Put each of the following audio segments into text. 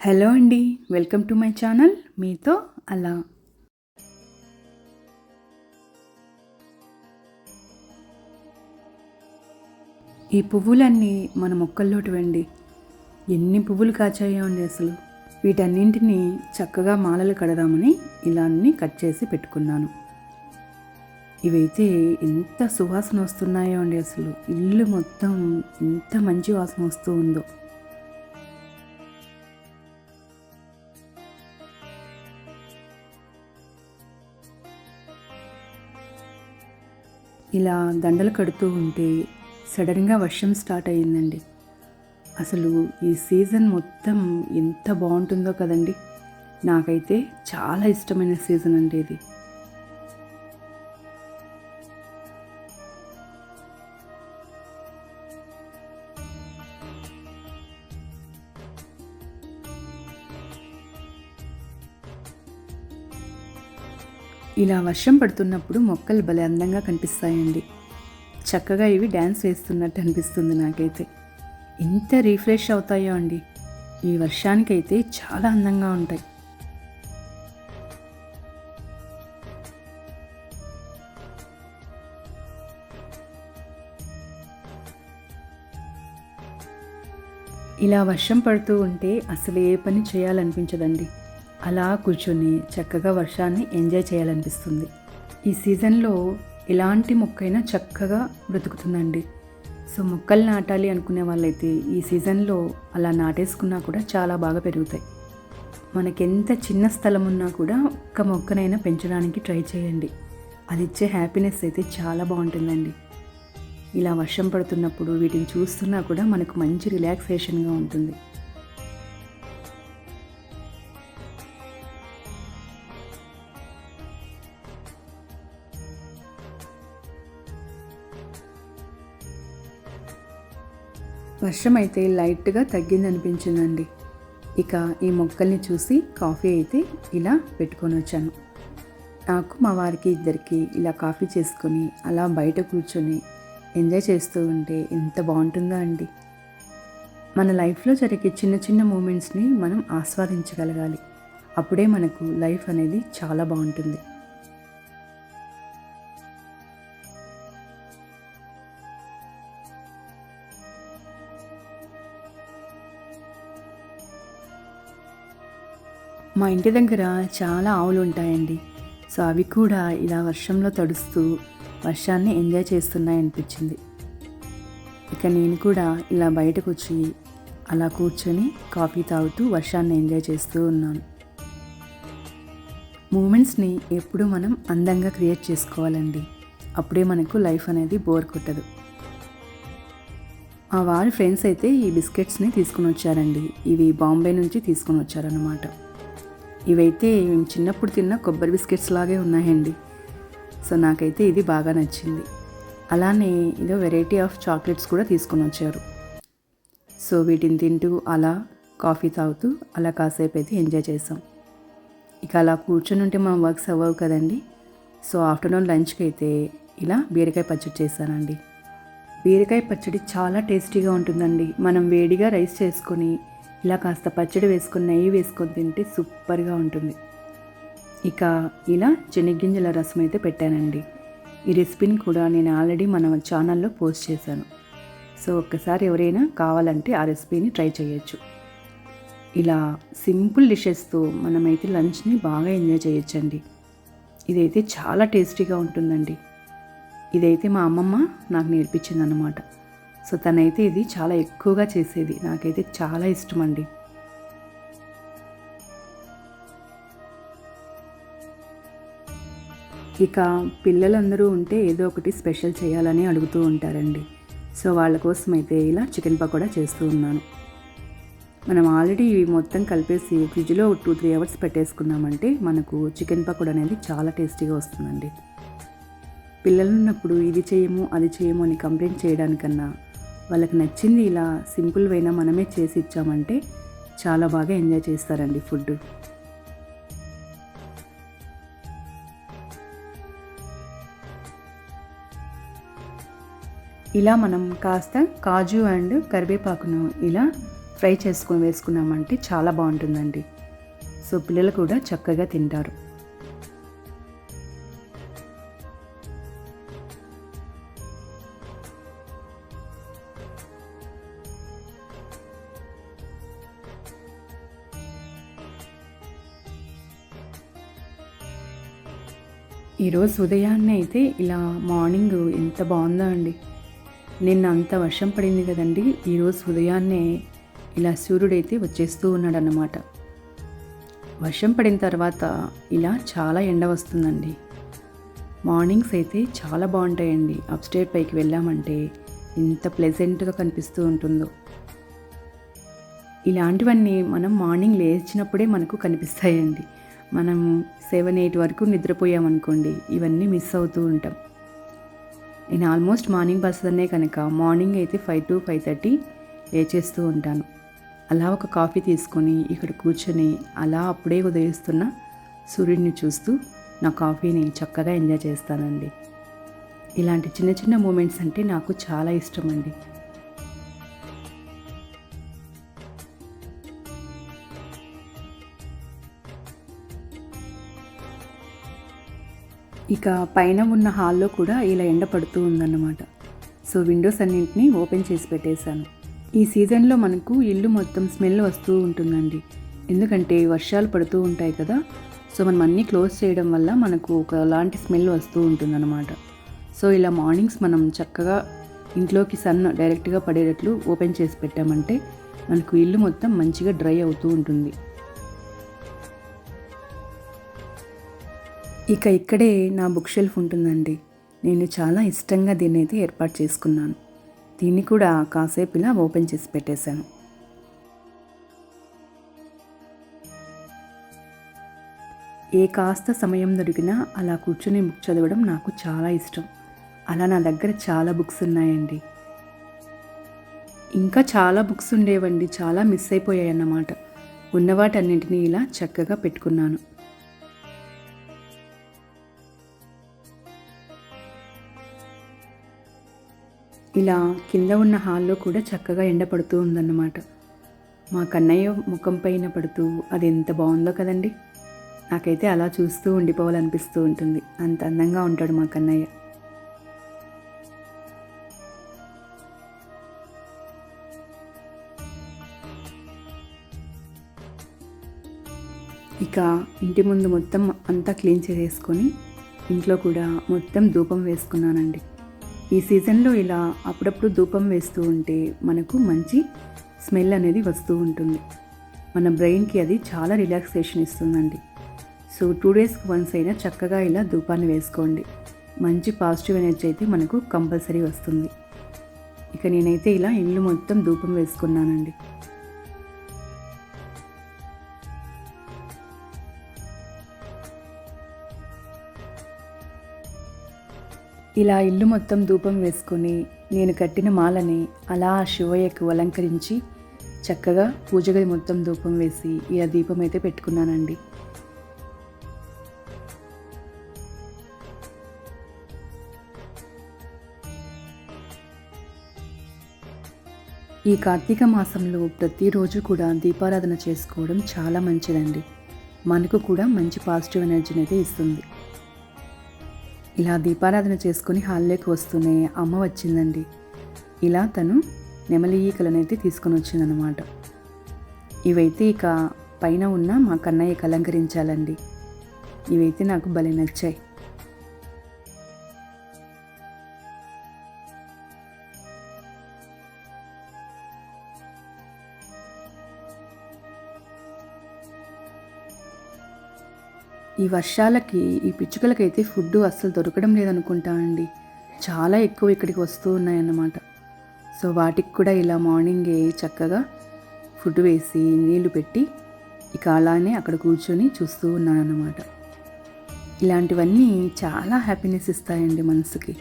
Hello అండి welcome to my channel మీతో అలా. ఈ పువ్వులన్నీ మన మొక్కల్లోటి వెండి ఎన్ని పువ్వులు కాచాయో అండి అసలు? వీటన్నింటినీ చక్కగా మాలలు కడదామని ఇలా అన్నీ కట్ చేసి పెట్టుకున్నాను. ఇవైతే ఎంత సువాసన వస్తున్నాయో అండి అసలు. ఇల్లు మొత్తం ఎంత మంచి వాసన వస్తూ ఉందో. ఇలా దండలు కడుతూ ఉంటే సడన్గా వర్షం స్టార్ట్ అయ్యిందండి. అసలు ఈ సీజన్ మొత్తం ఎంత బాగుంటుందో కదండి. నాకైతే చాలా ఇష్టమైన సీజన్ అండి ఇది. ఇలా వర్షం పడుతున్నప్పుడు మొక్కలు భలే అందంగా కనిపిస్తాయండి. చక్కగా ఇవి డ్యాన్స్ వేస్తున్నట్టు అనిపిస్తుంది నాకైతే. ఎంత రీఫ్రెష్ అవుతాయో అండి. ఈ వర్షానికైతే చాలా అందంగా ఉంటాయి. ఇలా వర్షం పడుతూ ఉంటే అసలు ఏ పని చేయాలనిపించదండి. అలా కూర్చొని చక్కగా వర్షాన్ని ఎంజాయ్ చేయాలనిపిస్తుంది. ఈ సీజన్లో ఎలాంటి మొక్కైనా చక్కగా బ్రతుకుతుందండి. సో మొక్కలు నాటాలి అనుకునే వాళ్ళైతే ఈ సీజన్లో అలా నాటేసుకున్నా కూడా చాలా బాగా పెరుగుతాయి. మనకెంత చిన్న స్థలం ఉన్నా కూడా ఒక్క మొక్కనైనా పెంచడానికి ట్రై చేయండి. అది ఇచ్చే హ్యాపీనెస్ అయితే చాలా బాగుంటుందండి. ఇలా వర్షం పడుతున్నప్పుడు వీటిని చూస్తున్నా కూడా మనకు మంచి రిలాక్సేషన్గా ఉంటుంది. వర్షం అయితే లైట్గా తగ్గిందనిపించిందండి. ఇక ఈ మొక్కల్ని చూసి కాఫీ అయితే ఇలా పెట్టుకొని వచ్చాను నాకు మా వారికి ఇద్దరికి ఇలా కాఫీ చేసుకొని అలా బయట కూర్చొని ఎంజాయ్ చేస్తూ ఉంటే ఎంత బాగుంటుందో అండి. మన లైఫ్లో జరిగే చిన్న చిన్న మూమెంట్స్ని మనం ఆస్వాదించగలగాలి. అప్పుడే మనకు లైఫ్ అనేది చాలా బాగుంటుంది. మా ఇంటి దగ్గర చాలా ఆవులు ఉంటాయండి సో అవి కూడా ఇలా వర్షంలో తడుస్తూ వర్షాన్ని ఎంజాయ్ చేస్తున్నాయి అనిపించింది ఇక నేను కూడా ఇలా బయటకు వచ్చి అలా కూర్చొని కాఫీ తాగుతూ వర్షాన్ని ఎంజాయ్ చేస్తూ ఉన్నాను. మూమెంట్స్ని ఎప్పుడూ మనం అందంగా క్రియేట్ చేసుకోవాలండి. అప్పుడే మనకు లైఫ్ అనేది బోర్ కొట్టదు. మా వారి ఫ్రెండ్స్ అయితే ఈ బిస్కెట్స్ని తీసుకుని వచ్చారండి ఇవి బాంబే నుంచి తీసుకుని వచ్చారనమాట ఇవైతే మేము చిన్నప్పుడు తిన్న కొబ్బరి బిస్కెట్స్ లాగే ఉన్నాయండి. సో నాకైతే ఇది బాగా నచ్చింది. అలానే ఇదో వెరైటీ ఆఫ్ చాక్లెట్స్ కూడా తీసుకొని వచ్చారు. సో వీటిని తింటూ అలా కాఫీ తాగుతూ అలా కాసేపు అయితే ఎంజాయ్ చేసాం ఇక అలా కూర్చొని ఉంటే మా వర్క్స్ అవ్వవు కదండి. సో ఆఫ్టర్నూన్ లంచ్కి అయితే ఇలా బీరకాయ పచ్చడి చేశానండి. బీరకాయ పచ్చడి చాలా టేస్టీగా ఉంటుందండి. మనం వేడిగా రైస్ చేసుకొని ఇలా కాస్త పచ్చడి వేసుకుని నెయ్యి వేసుకొని తింటే సూపర్గా ఉంటుంది. ఇక ఇలా చెనిగ్గింజల రసం అయితే పెట్టానండి. ఈ రెసిపీని కూడా నేను ఆల్రెడీ మన ఛానల్లో పోస్ట్ చేశాను. సో ఒక్కసారి ఎవరైనా కావాలంటే ఆ రెసిపీని ట్రై చేయొచ్చు. ఇలా సింపుల్ డిషెస్తో మనమైతే లంచ్ని బాగా ఎంజాయ్ చేయొచ్చండి. ఇదైతే చాలా టేస్టీగా ఉంటుందండి. ఇదైతే మా అమ్మమ్మ నాకు నేర్పించిందనమాట సో తనైతే ఇది చాలా ఎక్కువగా చేసేది. నాకైతే చాలా ఇష్టం అండి ఇక పిల్లలందరూ ఉంటే ఏదో ఒకటి స్పెషల్ చేయాలని అడుగుతూ ఉంటారండి. సో వాళ్ళ కోసం అయితే ఇలా చికెన్ పకోడా చేస్తూ ఉన్నాను. మనం ఆల్రెడీ ఇవి మొత్తం కలిపేసి ఫ్రిడ్జ్లో టూ త్రీ అవర్స్ పెట్టేసుకున్నామంటే మనకు చికెన్ పకోడా అనేది చాలా టేస్టీగా వస్తుందండి. పిల్లలు ఉన్నప్పుడు ఇది చేయము అది చేయము అని కంప్లైంట్ చేయడానికన్నా వాళ్ళకి నచ్చింది ఇలా సింపుల్ అయినా మనమే చేసి ఇచ్చామంటే చాలా బాగా ఎంజాయ్ చేస్తారండి ఫుడ్ ఇలా మనం కాస్త కాజు అండ్ కరివేపాకును ఇలా ఫ్రై చేసుకొని వేసుకున్నామంటే చాలా బాగుంటుందండి. సో పిల్లలు కూడా చక్కగా తింటారు. ఈరోజు ఉదయాన్నే అయితే ఇలా మార్నింగ్ ఎంత బాగుందో అండి. నిన్న అంత వర్షం పడింది కదండి. ఈరోజు ఉదయాన్నే ఇలా సూర్యుడైతే వచ్చేస్తూ ఉన్నాడన్నమాట. వర్షం పడిన తర్వాత ఇలా చాలా ఎండ వస్తుందండి. మార్నింగ్స్ అయితే చాలా బాగుంటాయండి. అప్స్టేట్ పైకి వెళ్ళామంటే ఎంత ప్లెజెంట్గా కనిపిస్తూ ఉంటుందో. ఇలాంటివన్నీ మనం మార్నింగ్ లేచినప్పుడే మనకు కనిపిస్తాయండి. మనము సెవెన్ ఎయిట్ వరకు నిద్రపోయామనుకోండి ఇవన్నీ మిస్ అవుతూ ఉంటాం. నేను ఆల్మోస్ట్ మార్నింగ్ బస్ అనే కనుక మార్నింగ్ అయితే ఫైవ్ టు ఫైవ్ థర్టీ లేచేస్తూ ఉంటాను. అలా ఒక కాఫీ తీసుకొని ఇక్కడ కూర్చొని అలా అప్పుడే ఉదయిస్తున్న సూర్యుడిని చూస్తూ నా కాఫీని చక్కగా ఎంజాయ్ చేస్తానండి. ఇలాంటి చిన్న చిన్న మూమెంట్స్ అంటే నాకు చాలా ఇష్టం అండి ఇక పైన ఉన్న హాల్లో కూడా ఇలా ఎండ పడుతూ ఉందన్నమాట. సో విండోస్ అన్నింటినీ ఓపెన్ చేసి పెట్టేశాను. ఈ సీజన్లో మనకు ఇల్లు మొత్తం స్మెల్ వస్తూ ఉంటుందండి. ఎందుకంటే వర్షాలు పడుతూ ఉంటాయి కదా సో మనం అన్నీ క్లోజ్ చేయడం వల్ల మనకు ఒకలాంటి స్మెల్ వస్తూ ఉంటుందన్నమాట. సో ఇలా మార్నింగ్స్ మనం చక్కగా ఇంట్లోకి సన్ డైరెక్ట్గా పడేటట్లు ఓపెన్ చేసి పెట్టామంటే మనకు ఇల్లు మొత్తం మంచిగా డ్రై అవుతూ ఉంటుంది. ఇక ఇక్కడే నా బుక్ షెల్ఫ్ ఉంటుందండి. నేను చాలా ఇష్టంగా దీన్ని అయితే ఏర్పాటు చేసుకున్నాను. దీన్ని కూడా కాసేపు ఇలా ఓపెన్ చేసి పెట్టేశాను. ఏ కాస్త సమయం దొరికినా అలా కూర్చొని బుక్ చదవడం నాకు చాలా ఇష్టం. అలా నా దగ్గర చాలా బుక్స్ ఉన్నాయండి. ఇంకా చాలా బుక్స్ ఉండేవండి. చాలా మిస్ అయిపోయాయి అన్నమాట ఉన్నవాటన్నింటినీ ఇలా చక్కగా పెట్టుకున్నాను. ఇలా కింద ఉన్న హాల్లో కూడా చక్కగా ఎండ పడుతూ ఉందన్నమాట. మా కన్నయ్య ముఖం పైన పడుతూ అది ఎంత బాగుందో కదండి. నాకైతే అలా చూస్తూ ఉండిపోవాలనిపిస్తూ ఉంటుంది. అంత అందంగా ఉంటాడు మా కన్నయ్య. ఇక ఇంటి ముందు మొత్తం అంతా క్లీన్ చేసేసుకొని ఇంట్లో కూడా మొత్తం ధూపం వేసుకున్నానండి. ఈ సీజన్లో ఇలా అప్పుడప్పుడు ధూపం వేస్తూ ఉంటే మనకు మంచి స్మెల్ అనేది వస్తూ ఉంటుంది. మన బ్రెయిన్కి అది చాలా రిలాక్సేషన్ ఇస్తుందండి. సో టూ డేస్కి వన్స్ అయినా చక్కగా ఇలా ధూపాన్ని వేసుకోండి. మంచి పాజిటివ్ ఎనర్జీ అయితే మనకు కంపల్సరీ వస్తుంది. ఇక నేనైతే ఇలా ఇల్లు మొత్తం ధూపం వేసుకున్నానండి. ఇలా ఇల్లు మొత్తం ధూపం వేసుకొని నేను కట్టిన మాలని అలా ఆ శివయ్యకు అలంకరించి చక్కగా పూజగది మొత్తం ధూపం వేసి ఇలా దీపం అయితే పెట్టుకున్నానండి. ఈ కార్తీక మాసంలో ప్రతిరోజు కూడా దీపారాధన చేసుకోవడం చాలా మంచిదండి. మనకు కూడా మంచి పాజిటివ్ ఎనర్జీని అయితే ఇస్తుంది. ఇలా దీపారాధన చేసుకుని హాల్లోకి వస్తూనే అమ్మ వచ్చిందండి. ఇలా తను నెమలి ఈకలనైతే తీసుకొని వచ్చిందనమాట ఇవైతే ఇక పైన ఉన్న మా కన్నయ్యకి అలంకరించాలండి. ఇవైతే నాకు భలే నచ్చాయి. ఈ వర్షాలకి ఈ పిచ్చుకలకైతే ఫుడ్ అస్సలు దొరకడం లేదనుకుంటా అండి. చాలా ఎక్కువ ఇక్కడికి వస్తూ ఉన్నాయన్నమాట. సో వాటికి కూడా ఇలా మార్నింగే చక్కగా ఫుడ్ వేసి నీళ్ళు పెట్టి ఇక అలానే అక్కడ కూర్చొని చూస్తూ ఉన్నానన్నమాట. ఇలాంటివన్నీ చాలా హ్యాపీనెస్ ఇస్తాయండి మనసుకి.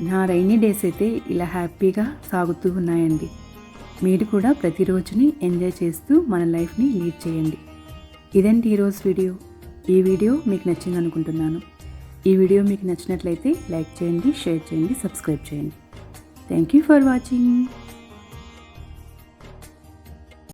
నా రైనీ డేస్ అయితే ఇలా హ్యాపీగా సాగుతూ ఉన్నాయండి. మీరు కూడా ప్రతిరోజుని ఎంజాయ్ చేస్తూ మన లైఫ్ని లీడ్ చేయండి. ఇదండి ఈరోజు వీడియో. ఈ వీడియో మీకు నచ్చింది అనుకుంటున్నాను. ఈ వీడియో మీకు నచ్చినట్లయితే లైక్ చేయండి షేర్ చేయండి సబ్స్క్రైబ్ చేయండి. Thank you for watching.